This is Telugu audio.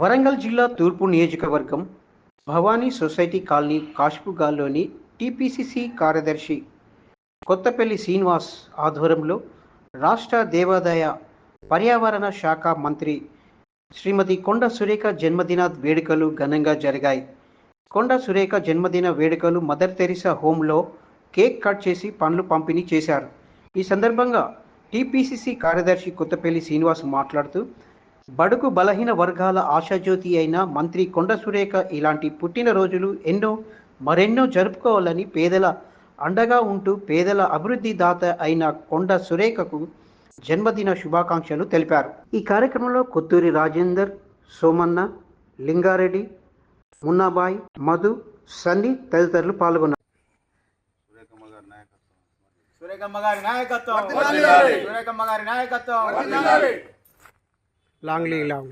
వరంగల్ జిల్లా తూర్పు నియోజకవర్గం భవానీ సొసైటీ కాలనీ కాష్పుగాల్లోని టీపీసీసీ కార్యదర్శి కొత్తపల్లి శ్రీనివాస్ ఆధ్వర్యంలో రాష్ట్ర దేవాదాయ పర్యావరణ శాఖ మంత్రి శ్రీమతి కొండ సురేఖ జన్మదిన వేడుకలు ఘనంగా జరిగాయి. కొండ సురేఖ జన్మదిన వేడుకలు మదర్ తెరిసా హోంలో కేక్ కట్ చేసి పండ్లు పంపిణీ చేశారు. ఈ సందర్భంగా టీపీసీసీ కార్యదర్శి కొత్తపల్లి శ్రీనివాస్ మాట్లాడుతూ బడుగు బలహీన వర్గాల ఆశాజ్యోతి అయిన మంత్రి కొండ సురేఖ ఇలాంటి పుట్టినరోజులు ఎన్నో మరెన్నో జరుపుకోవాలని పేదల అండగా ఉంటూ పేదల అభివృద్ధి దాత అయిన కొండ సురేఖకు జన్మదిన శుభాకాంక్షలు తెలిపారు. ఈ కార్యక్రమంలో కొత్తూరి రాజేందర్ సోమన్న లింగారెడ్డి మున్నాబాయ్ మధు సన్ని తదితరులు పాల్గొన్నారు. సురేఖమ్మ గారి నాయకత్వం. సురేఖమ్మ గారి నాయకత్వం. லாங்லிங் லாங்